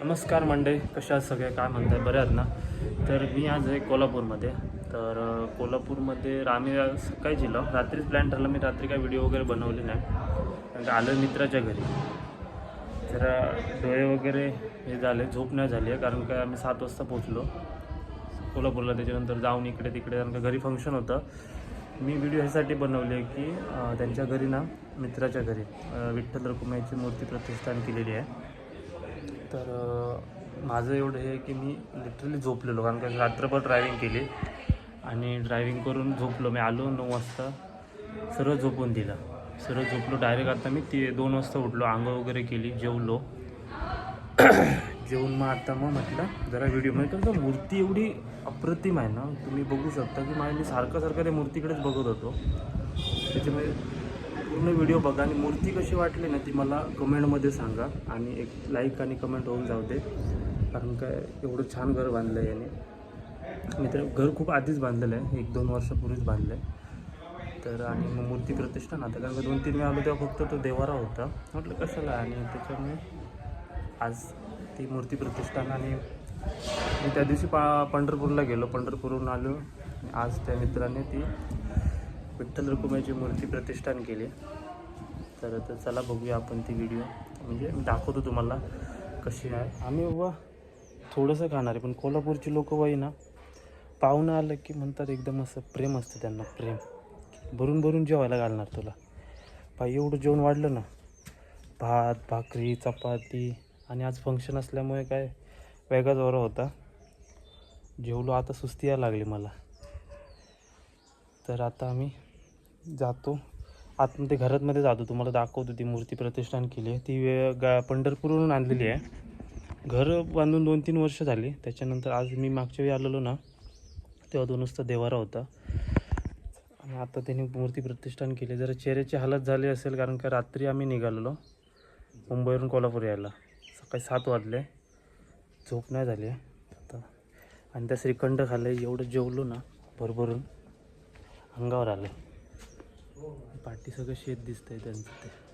नमस्कार मंडळी कशा सगळे? काय म्हणताय? बरे आहेत ना? तर मी आज आहे कोल्हापूरमध्ये. तर कोल्हापूरमध्ये आम्ही आज सकाळी जिलो रात्रीच प्लॅन ठरला. मी रात्री काय व्हिडिओ वगैरे बनवले नाही. कारण का आलो मित्राच्या घरी. तर डोळे वगैरे हे झाले. झोप नाही झाली आहे. कारण का आम्ही सात वाजता पोचलो कोल्हापूरला. त्याच्यानंतर जाऊन इकडे तिकडे कारण का घरी फंक्शन होतं. मी व्हिडिओ ह्यासाठी बनवले की त्यांच्या घरी ना मित्राच्या घरी विठ्ठल रकुमाईची मूर्ती प्रतिष्ठान केलेली आहे. तर माझं एवढं हे की मी लिटरली झोपलेलो कारण का रात्रभर ड्रायविंग केली आणि ड्रायविंग करून झोपलो. मी आलो नऊ वाजता सर्व झोपून दिलं. सर्व झोपलो डायरेक्ट आता मी ती दोन वाजता उठलो आंघोळ वगैरे केली जेवलो. जेवण मग आता मग म्हटलं जरा व्हिडिओ म्हणजे तुमचं मूर्ती एवढी अप्रतिम आहे ना. तुम्ही बघू शकता की माझ्या मी सारखं सारखं त्या मूर्तीकडेच बघत होतो. त्याच्यामुळे पूर्ण व्हिडिओ बघा आणि मूर्ती कशी वाटली ना ती मला कमेंटमध्ये सांगा आणि एक लाईक आणि कमेंट होऊन जाऊ दे. कारण काय एवढं छान घर बांधलं आहे याने. मी तर घर खूप आधीच बांधलेलं आहे. एक दोन वर्षापूर्वीच बांधलं आहे तर आणि मग मूर्ती प्रतिष्ठान. आता कारण दोन तीन वेळा आलो तेव्हा फक्त तो देवारा होता. म्हटलं कशाला? आणि त्याच्यामुळे आज ती मूर्ती प्रतिष्ठान आणि मी त्या दिवशी पा पंढरपूरला गेलो. पंढरपूरहून आलो. आज त्या मित्राने ती विठ्ठल रुक्माईची मूर्ती प्रतिष्ठान केली. तर तर चला बघूया आपण ती व्हिडिओ म्हणजे मी दाखवतो तुम्हाला कशी आहे. आम्ही बाबा थोडंसं खाणार आहे पण कोल्हापूरची लोक वही ना पाहुणं आलं की म्हणतात एकदम असं प्रेम असतं त्यांना प्रेम. भरून भरून जेवायला घालणार तुला. पाय एवढं जेवण वाढलं ना. भात भाकरी चपाती आणि आज फंक्शन असल्यामुळे काय वेगळा जोरा होता. जेवलो आता सुस्ती यायला लागली मला. तर आता आम्ही जातो. आतमध्ये घरातमध्ये जातो. तुम्हाला दाखवतो ती मूर्ती प्रतिष्ठान केली आहे. ती वे गा पंढरपूरवरून आणलेली आहे. घर बांधून दोन तीन वर्ष झाली. त्याच्यानंतर आज मी मागच्या वेळी आलेलो ना तेव्हा दोन वाजता देवारा होता. आणि आता त्यांनी मूर्ती प्रतिष्ठान केली. जरा चेहऱ्याची हालत झाली असेल कारण का रात्री आम्ही निघालेलो मुंबईवरून कोल्हापूर यायला. सकाळी सात वाजले. झोप नाही झाली. आहे आता आणि त्या श्रीखंड खाल्लं एवढं जेवलो ना भरभरून अंगावर आलं. पाठी सगळं शेत दिसतंय त्यांचं ते.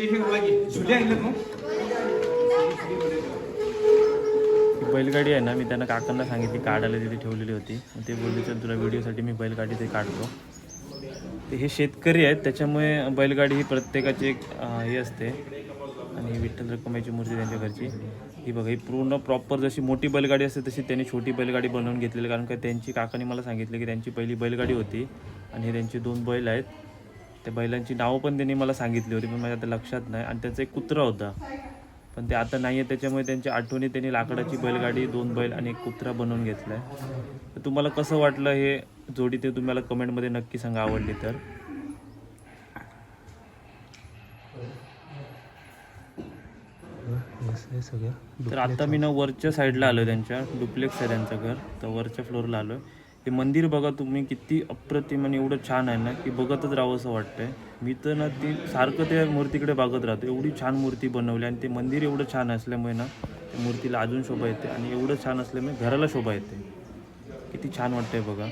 ही बैलगाडी आहे ना मी त्यांना काकांना सांगितली काढायला तिथे ठेवलेली होती. ते बोलले तर तुला व्हिडिओसाठी मी बैलगाडी ते काढतो. ते हे शेतकरी आहेत त्याच्यामुळे बैलगाडी ही प्रत्येकाची एक हे असते. आणि विठ्ठल रखमाईची मूर्ती त्यांच्या घरची. ही बघा ही पूर्ण प्रॉपर जशी मोठी बैलगाडी असते तशी त्यांनी छोटी बैलगाडी बनवून घेतलेली. कारण का त्यांची काकांनी मला सांगितले की त्यांची पहिली बैलगाडी होती. आणि हे त्यांचे दोन बैल आहेत. त्या बैलांची नावं पण त्यांनी मला सांगितली होती पण माझ्या आता लक्षात नाही. आणि त्याचा एक कुत्रा होता. पण ते आता नाही आहे त्याच्यामुळे त्यांच्या आठवणी त्यांनी लाकडाची बैलगाडी दोन बैल आणि एक कुत्रा बनवून घेतला आहे तर तुम्हाला कसं वाटलं हे जोडी ते तुम्हाला कमेंटमध्ये नक्की सांगा आवडली तर. तर आता मी ना वरच्या साईडला आलो त्यांच्या डुप्लेक्स आहे त्यांचं घर. तर वरच्या फ्लोअरला आलो हे मंदिर बघा तुम्ही किती अप्रतिम आणि एवढं छान आहे ना की बघतच राहावं असं वाटतंय. मी तर ना ती सारखं त्या मूर्तीकडे बघत राहतो. एवढी छान मूर्ती बनवली आणि ते मंदिर एवढं छान असल्यामुळे ना त्या मूर्तीला अजून शोभा येते आणि एवढं छान असल्यामुळे घराला शोभा येते. किती छान वाटतंय बघा.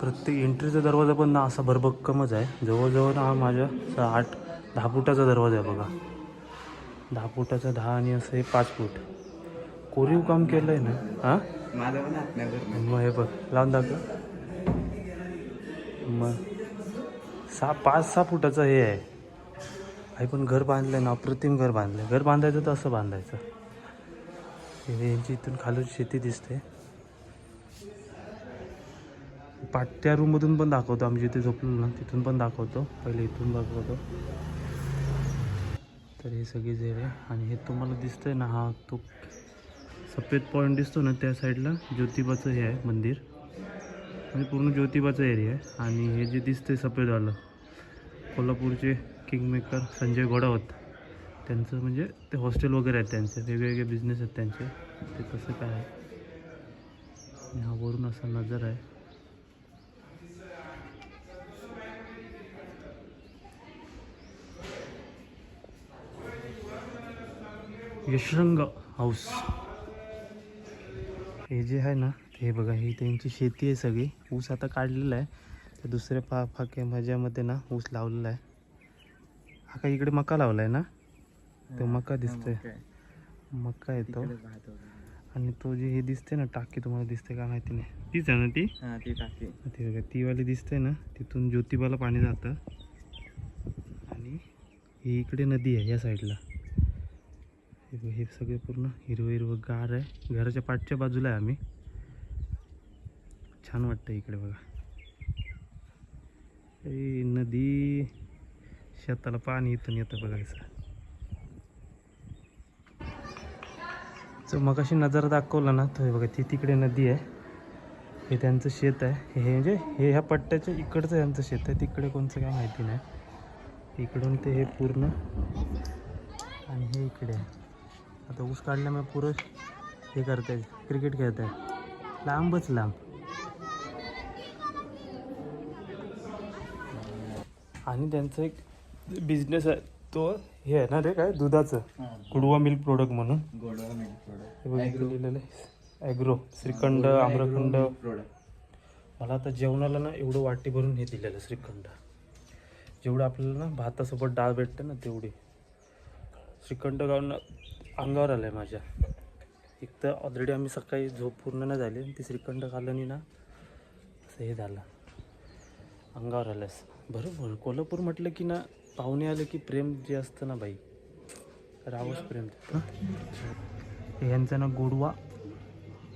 प्रत्येक एंट्रीचा दरवाजा पण ना असा भरभक्कमच आहे. जवळजवळ ना हा माझ्या आठ दहा फुटाचा दरवाजा आहे बघा. दहा फुटाचा दहा आणि असं हे पाच फूट. कोरीव काम केलं आहे ना हां? माझं पण मग हे बघ लावून दाखव. मग. सहा पाच सहा फुटाचं हे आहे. आई पण घर बांधलं ना अप्रतिम घर बांधलं घर बांधायचं तर असं बांधायचं. हे यांची इथून खालून शेती दिसते. पाट त्या रूममधून पण दाखवतो आम्ही जिथे झोपलो ना तिथून पण दाखवतो. पहिले इथून दाखवतो तर हे सगळे जे आहे आणि हे तुम्हाला दिसतंय ना हा तो सफेद पॉईंट दिसतो ना त्या साईडला ज्योतिबाचं हे आहे मंदिर. म्हणजे पूर्ण ज्योतिबाचा एरिया आहे. आणि हे जे दिसतंय सफेदवालं कोल्हापूरचे किंगमेकर संजय गोडावत. त्यांचं म्हणजे ते हॉस्टेल वगैरे आहेत त्यांचे वेगवेगळे बिझनेस आहेत त्यांचे. ते कसं काय आहे? हा वरून असा नजर आहे. यशरंग हाऊस हे जे आहे ना हे बघा ही त्यांची शेती आहे सगळी. ऊस आता काढलेला आहे. तर दुसऱ्या पा फाक्या भाज्यामध्ये ना ऊस लावलेला आहे. हा काय इकडे मका लावला आहे ना? तो मका दिसतोय. मका येतो आणि तो जे हे दिसते ना टाकी तुम्हाला दिसते का माहिती नाही? तीच आहे ना ती? हा ती टाकी. ती बघा ती वाली दिसते ना तिथून ज्योतिबाला पाणी जातं. आणि ही इकडे नदी आहे या साईडला. हे सगळे पूर्ण हिरवं हिरवं गार आहे. घराच्या पाठच्या बाजूला आहे आम्ही. छान वाटतं इकडे बघा. ए, नदी. शेताला पाणी इथून येतं बघायचं. तर मग अशी नजारा दाखवला ना तर बघा ती तिकडे नदी आहे. हे त्यांचं शेत आहे. हे म्हणजे हे ह्या पट्ट्याच्या इकडचं यांचं शेत आहे. तिकडे कोणचं काय माहिती नाही. इकडून ते हे पूर्ण. आणि हे इकडे आहे. आता ऊस काढल्यामुळे पुरं हे करतायत क्रिकेट खेळत आहेत लांबच लांब. आणि त्यांचं एक बिझनेस आहे तो हे आहे ना रे काय दुधाचं. कुडवा मिल्क प्रोडक्ट म्हणून. गोडवा मिल्क प्रोडक्ट लिहिलेलं आहे. ॲग्रो श्रीखंड आम्रखंड. प्रोडक्ट मला आता जेवणाला ना एवढं वाटी भरून हे दिलेलं श्रीखंड. जेवढं आपल्याला ना भातासोबत डाळ भेटते ना तेवढी. श्रीखंड गाऊन अंगावर आलं आहे माझ्या. एक तर ऑलरेडी आम्ही सकाळी झोप पूर्ण नाही झाली आणि ती श्रीखंड खाल्ल्याने ना असं हे झालं. अंगावर आलंस बरोबर. कोल्हापूर म्हटलं की ना पाहुणे आले की प्रेम जे असतं ना बाई रावच प्रेम. यांचं ना गोडवा.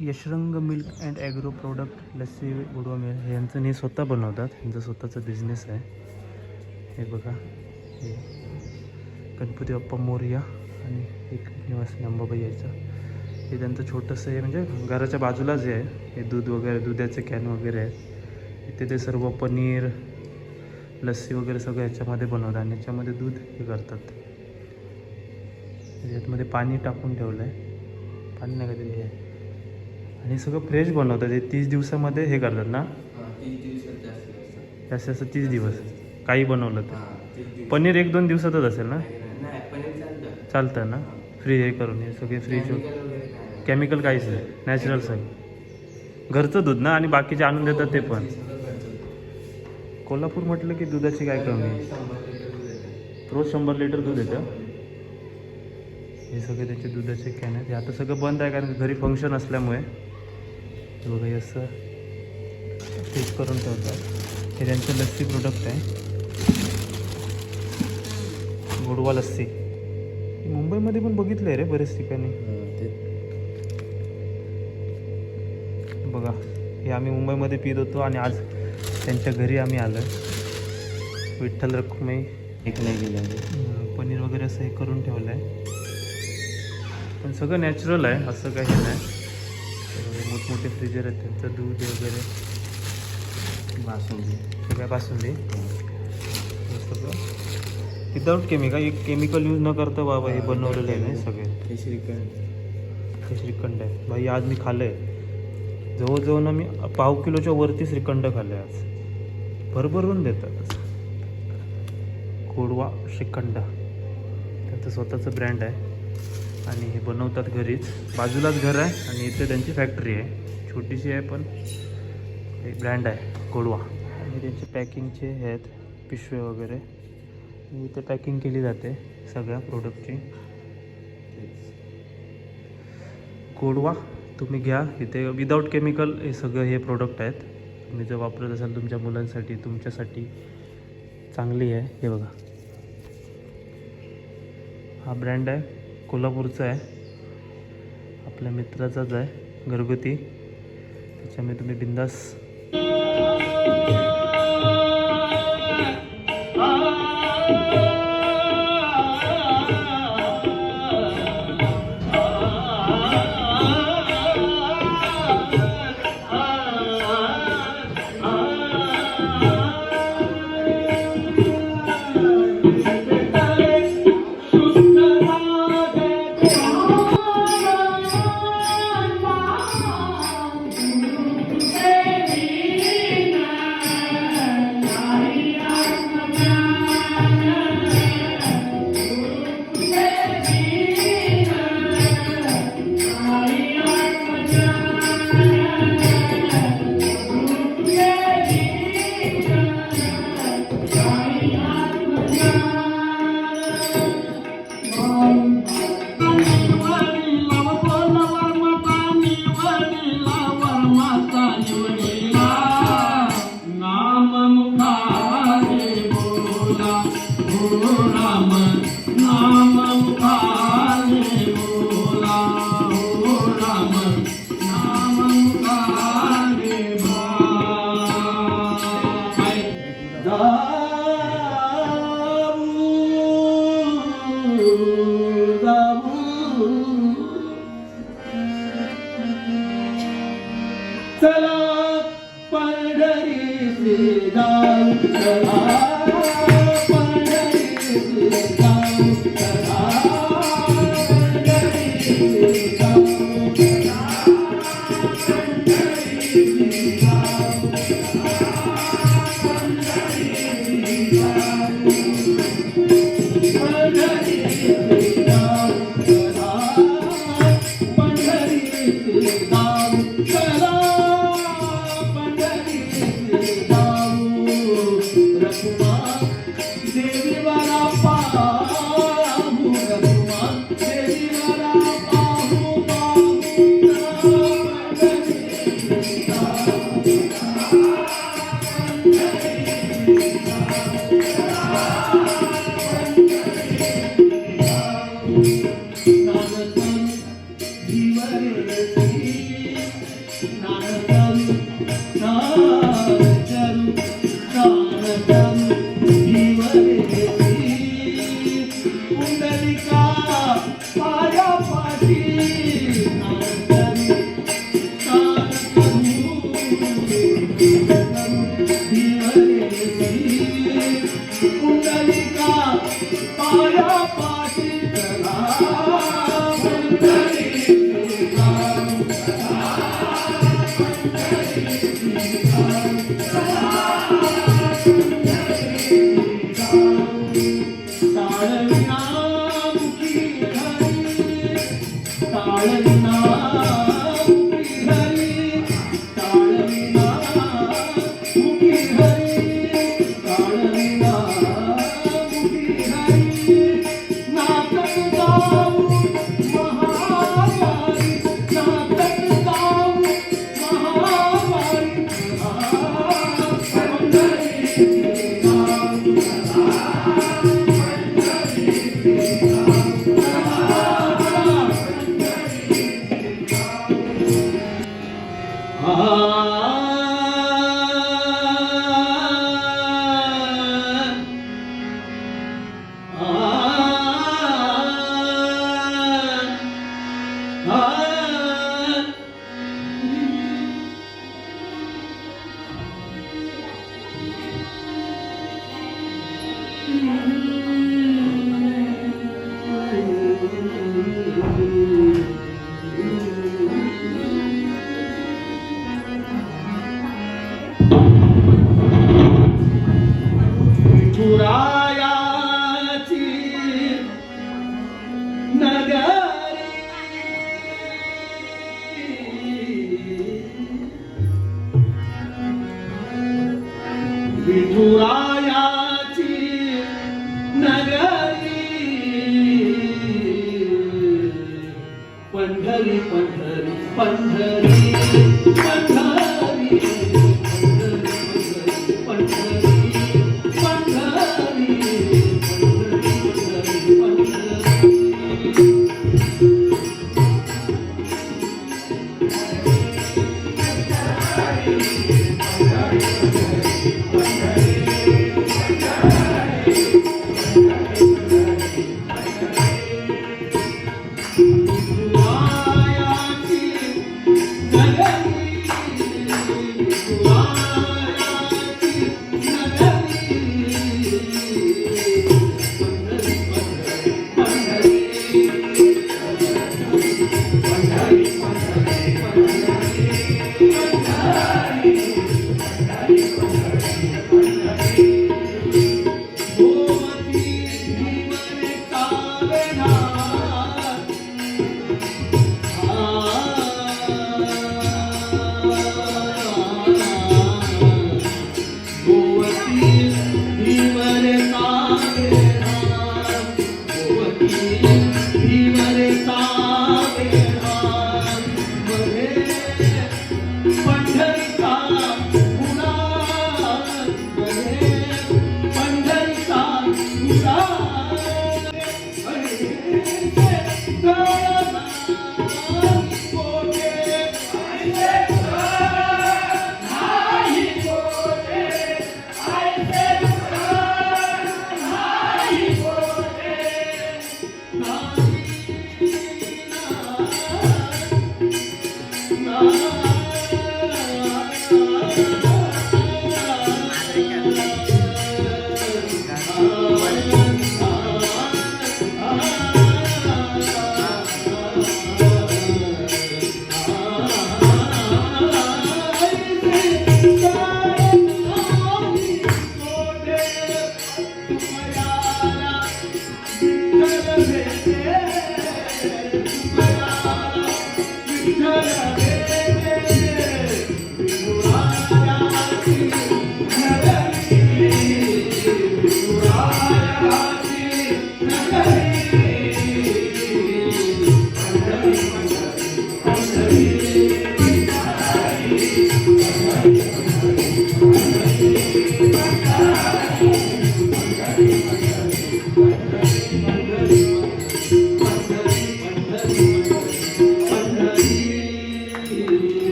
Yashrang milk and agro product lassi गोडवा मिळेल हे यांचं हे स्वतः बनवतात. यांचा स्वतःचा बिझनेस आहे. हे बघा. हे. गणपती बाप्पा मोर्या. आणि एक निवासी अंबाबाई यायचं. हे त्यांचं छोटंसं हे म्हणजे घराच्या बाजूलाच आहे. हे दूध वगैरे दुधाचे कॅन वगैरे आहेत. इथे ते सर्व पनीर लस्सी वगैरे सगळं याच्यामध्ये बनवतात आणि याच्यामध्ये दूध हे करतात. याच्यामध्ये पाणी टाकून ठेवलं आहे पाणी नाही का ते आहे आणि सगळं फ्रेश बनवतात. हे तीस दिवसामध्ये हे करतात ना? जास्त. जास्त तीस दिवस. काही बनवलं तर. पनीर एक दोन दिवसातच असेल ना? चालतं ना? फ्री हे करून हे सगळे फ्रीज केमिकल काहीच नाही. नॅचरल सगळं घरचं दूध ना आणि बाकीचे आणून देतात ते पण. कोल्हापूर म्हटलं की दुधाची काय कमी? आहे रोज शंभर लिटर दूध येतं. हे सगळे त्याचे दुधाचे कॅन आहेत. हे आता सगळं बंद आहे कारण घरी फंक्शन असल्यामुळे. बघा असं तेच करून ठेवतात. हे त्यांचं लस्सी प्रोडक्ट आहे. गुडवा लस्सी. मुंबईमध्ये पण बघितलं आहे रे बरेच ठिकाणी. बघा हे आम्ही मुंबईमध्ये पित होतो आणि आज त्यांच्या घरी आम्ही आलो विठ्ठल रखुमाई. एक नाही गेले पनीर वगैरे असं हे करून ठेवलं आहे पण सगळं नॅचरल आहे असं काही हे नाही मोठमोठे फ्रीजर आहेत त्यांचं दूध वगैरे. बासुंदी. सगळ्यापासून दे हे सगळं. विदाऊट केमिकल एक केमिकल यूज न करता बाबा हे बनवलेलं आहे ना सगळे. हे श्रीखंड. हे श्रीखंड आहे. भाई आज मी खाल्लं आहे जवळजवळ ना मी पाव किलोच्या वरती श्रीखंड खाल्लं आहे आज. भरभरून देतात. कोडवा श्रीखंड. त्यांचं स्वतःचं ब्रँड आहे. आणि हे बनवतात घरीच. बाजूलाच घर आहे आणि इथे त्यांची फॅक्टरी आहे. छोटीशी आहे पण हे ब्रँड आहे कोडवा. आणि त्यांचे पॅकिंगचे हे आहेत पिशवे वगैरे. इथे पॅकिंग केली जाते सगळ्या प्रोडक्टची गोडवा तुम्ही घ्या. इथे विदाऊट केमिकल हे सगळं हे प्रोडक्ट आहेत. तुम्ही जर वापरत असाल तुमच्या मुलांसाठी तुमच्यासाठी चांगली आहे. हे बघा. हा ब्रँड आहे. कोल्हापूरचा आहे. आपल्या मित्राचाच आहे. घरगुती. त्याच्यामुळे तुम्ही बिंदास चला पंढरी जाऊ पाया